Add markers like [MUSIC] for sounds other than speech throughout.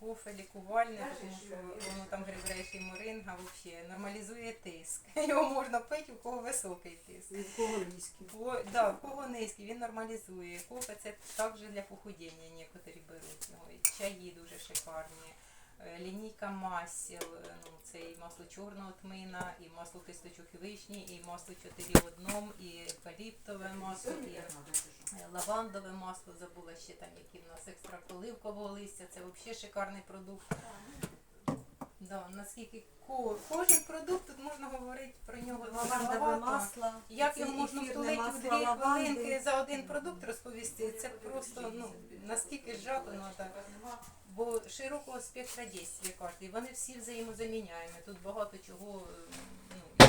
кофе лікувальне, тому що воно там грибрейший моринга, взагалі нормалізує тиск. [LAUGHS] Його можна пити, у кого високий тиск. Від кого низький? Бо, да, у кого низький, він нормалізує. Кофе це також для похудіння некоторі беруть його. І чаї дуже шикарні. Е, Лінійка масел, е, ну, це і масло чорного тмина, і масло кисточок вишні, і масло 4 в одному, і евкаліптове масло, і е, лавандове масло, забула ще там, які в нас екстракт оливкового листя. Це взагалі шикарний продукт. Да, наскільки ко- кожен продукт тут можна говорити про нього Лавандове багато. масло. Як його можна втулити в дві хвилинки за один продукт розповісти? Це просто ну наскільки зжато треба. Бо широкого спектра дій лікарств, вони всі взаємозаміняємо. Тут багато чого ну,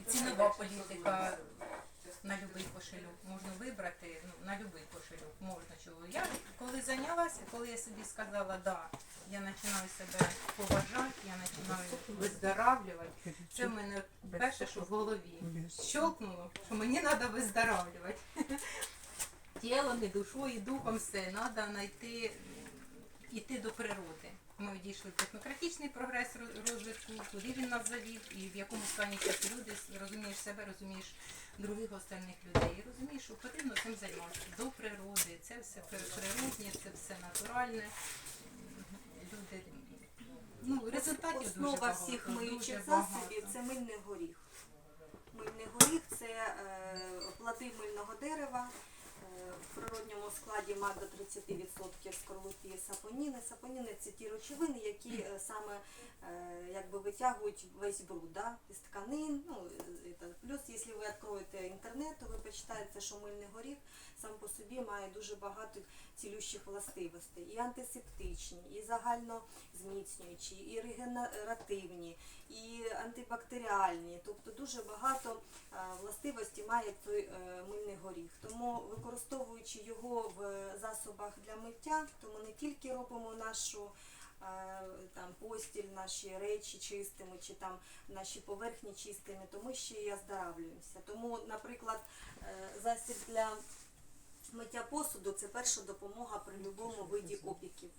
і цінова політика на будь-який кошельок можна вибрати, ну на будь-який кошельок можна чого. Я коли зайнялася, коли я собі сказала, да, я починаю себе поважати, я починаю виздоравлювати. Це в мене перше, що в голові щелкнуло, що мені треба виздоравлювати. Тілом і душою, і духом все, треба знайти, йти до природи. Ми дійшли в технократичний прогрес розвитку, куди він нас завів, і в якому стані зараз люди, розумієш себе, розумієш других остальних людей. І розумієш, що потрібно цим займатися. До природи, це все при- природнє, це все натуральне. Люди, ну, результатів дуже Основа багато. всіх миючих засобів це мильний горіх. Мильний горіх це е, плоди мильного дерева. В природньому складі має до 30% скорлупі сапоніни. Сапоніни це ті речовини, які е, саме е, якби витягують весь бруд да, із тканин. Ну, е. Плюс, якщо ви відкроєте інтернет, то ви почитаєте, що мильний горіх сам по собі має дуже багато цілющих властивостей. І антисептичні, і загальнозміцнюючі, і регенеративні, і антибактеріальні. Тобто дуже багато властивостей має той мильний горіх. Тому використовуючи його в засобах для миття, то ми не тільки робимо нашу е, там постіль, наші речі чистими, чи там наші поверхні чистими, то ми ще й оздоравлюємося. Тому, наприклад, е, засіб для миття посуду це перша допомога при будь-якому виді опіків.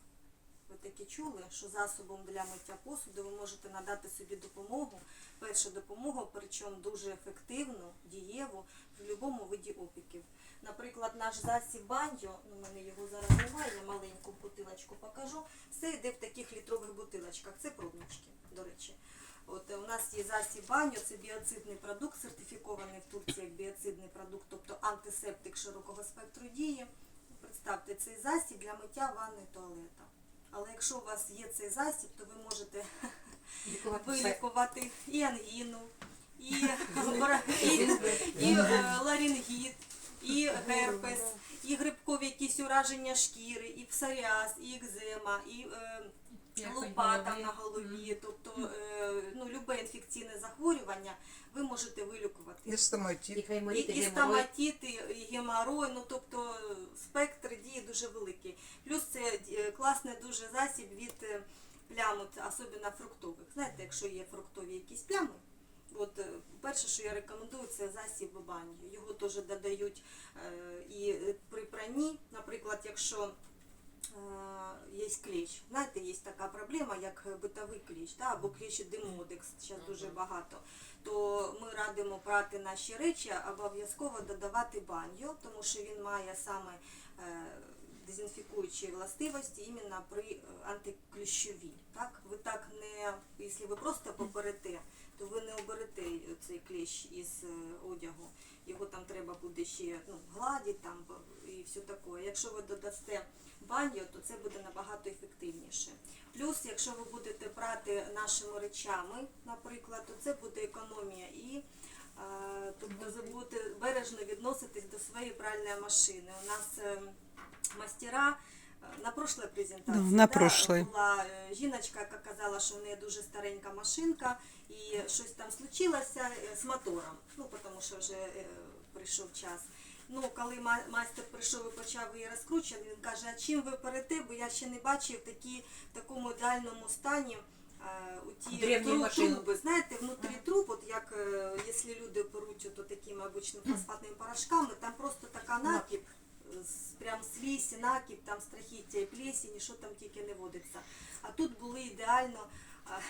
Ви таки чули, що засобом для миття посуду ви можете надати собі допомогу, першу допомогу, причому дуже ефективну, дієву при будь-якому виді опіків. Наприклад, наш засіб баньо, ну, у мене його зараз немає, я маленьку бутилочку покажу. Все йде в таких літрових бутилочках. Це пробнички, до речі. От е, у нас є засіб баньо, це біоцидний продукт, сертифікований в Турції як біоцидний продукт, тобто антисептик широкого спектру дії. Представте, цей засіб для миття ванни і туалета. Але якщо у вас є цей засіб, то ви можете [LAUGHS] вилікувати і ангіну, і, [LAUGHS] і, і е, ларингіт, і герпес, і грибкові якісь ураження шкіри, і псоріаз, і екзема, і Як лопата на голові, тобто е, ну, любе інфекційне захворювання ви можете вилікувати. І стоматит. І І, гайморіти, і геморой. ну тобто спектр дії дуже великий. Плюс це е, класний дуже засіб від е, плям, особливо фруктових. Знаєте, якщо є фруктові якісь плями, от перше, що я рекомендую, це засіб баню. Його теж додають е, і при пранні, наприклад, якщо е, є кліч. Знаєте, є така проблема, як битовий кліч, да, або кліч демодекс, зараз дуже багато. То ми радимо прати наші речі, обов'язково додавати баньо, тому що він має саме е, дезінфікуючі властивості іменно при е, антикліщові. Так? Ви так не, якщо ви просто поперете, то ви не оберете цей кліщ із е, одягу. Його там треба буде ще ну, гладити там, і все таке. Якщо ви додасте баню, то це буде набагато ефективніше. Плюс, якщо ви будете прати нашими речами, наприклад, то це буде економія і е, тобто ви будете бережно відноситись до своєї пральної машини. У нас е, мастера на прошлій презентації Да, на прошлій. була е, жіночка, яка казала, що в неї дуже старенька машинка і щось там случилося з мотором. Ну, тому що вже е, прийшов час. Ну, коли ма- майстер прийшов і почав її розкручувати, він каже, а чим ви перете, бо я ще не бачив такі, в такому ідеальному стані е, у ті тру- труби. Знаєте, внутрі труб, от як е, якщо люди беруть ото такими обичними фосфатними порошками, там просто така накіп прям слізь, накіп, там страхіття і плесінь, і що там тільки не водиться. А тут були ідеально,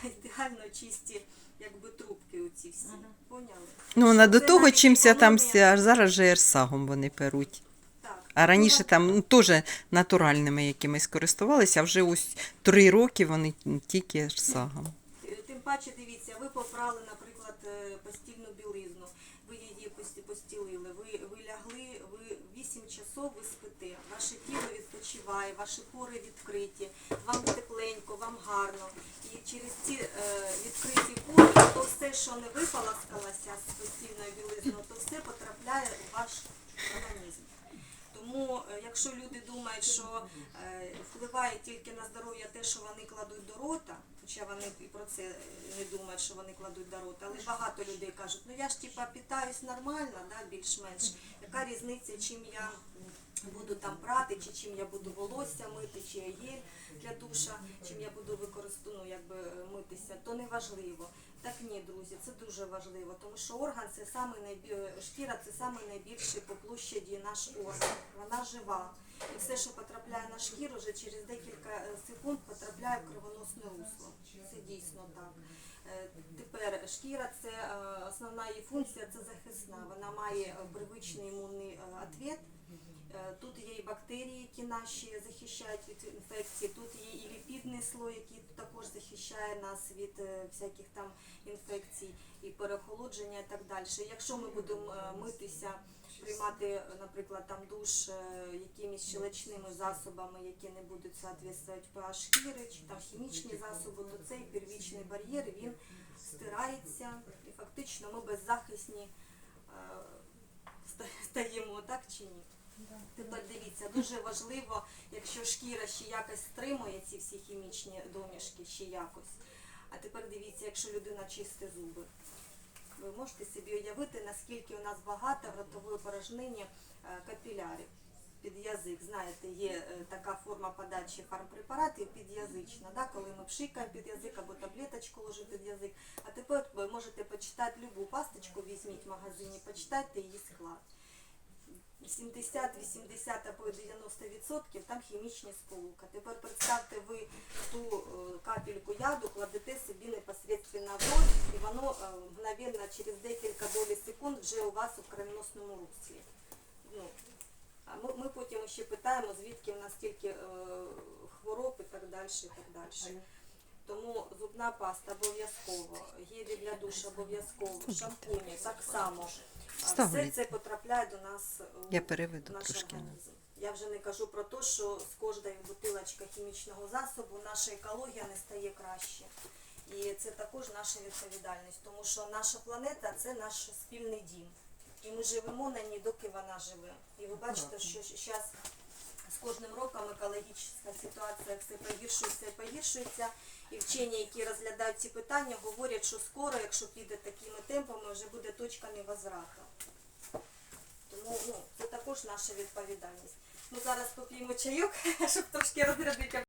ідеально чисті якби трубки оці всі. Поняли? Ну, вона до того чимся там ся, аж зараз же ерсагом вони перуть. Так. А раніше там ну, теж натуральними якимись користувалися, а вже ось три роки вони тільки ерсагом. Паче, дивіться, ви попрали, наприклад, е, постільну білизну, ви її постілили, ви, ви лягли, ви 8 часов ви спите, ваше тіло відпочиває, ваші пори відкриті, вам тепленько, вам гарно. І через ці е, відкриті пори, то все, що не випаласкалося з постільною білизною, то все потрапляє у ваш організм. Тому, е, якщо люди думають, що е, впливає тільки на здоров'я те, що вони кладуть до рота, хоча вони і про це не думають, що вони кладуть до рота, але багато людей кажуть, ну я ж типа питаюсь нормально, да, більш-менш, яка різниця, чим я буду там прати, чи чим я буду волосся мити, чи гель для душа, чим я буду використовувати, ну, якби е, митися, то не важливо. Так ні, друзі, це дуже важливо, тому що орган це саме найбі... е, шкіра це саме найбільший по площаді наш орган. Вона жива. І все, що потрапляє на шкіру, вже через декілька е, секунд потрапляє в кровоносне русло. Це дійсно так. Тепер шкіра це основна її функція це захисна. Має е, привичний імунний е, ответ. Е, Тут є і бактерії, які наші захищають від інфекцій. Тут є і ліпідний слой, який також захищає нас від всяких там інфекцій і переохолодження і так далі. Якщо ми будемо митися, приймати, наприклад, там душ якимись щелочними засобами, які не будуть соответствувати pH шкіри, чи там хімічні засоби, то цей первічний бар'єр він стирається і фактично ми беззахисні стаємо, так чи ні? Тепер дивіться, дуже важливо, якщо шкіра ще якось стримує ці всі хімічні домішки, ще якось. А тепер дивіться, якщо людина чисте зуби. Ви можете собі уявити, наскільки у нас багато ротової порожнині е, капілярів під язик. Знаєте, є е, така форма подачі фармпрепаратів під'язична, да? коли ми пшикаємо під язик або таблеточку ложимо під язик. А тепер ви можете почитати любу пасточку, візьміть в магазині, почитайте її склад. 70, 80 або 90 відсотків там хімічні сполуки. Тепер представте ви ту е, капельку яду кладете собі непосредственно в рот, і воно е, мгновенно через декілька долі секунд вже у вас у кровоносному руслі. Ну, а ми, ми потім ще питаємо, звідки в нас стільки е, хвороб і так далі, і так далі. Тому зубна паста обов'язково, гелі для душу обов'язково, шампуні так само. Все це потрапляє до нас у Я переведу наш трошки. організм. Я вже не кажу про те, що з кожної бутилочка хімічного засобу наша екологія не стає краще. І це також наша відповідальність, тому що наша планета це наш спільний дім. І ми живемо на ній, доки вона живе. І ви бачите, що зараз з кожним роком екологічна ситуація все погіршується і погіршується. І вчені, які розглядають ці питання, говорять, що скоро, якщо піде такими темпами, вже буде точка невозврату. Тому ну, це також наша відповідальність. Ми зараз поп'ємо чайок, [LAUGHS] щоб трошки розрядити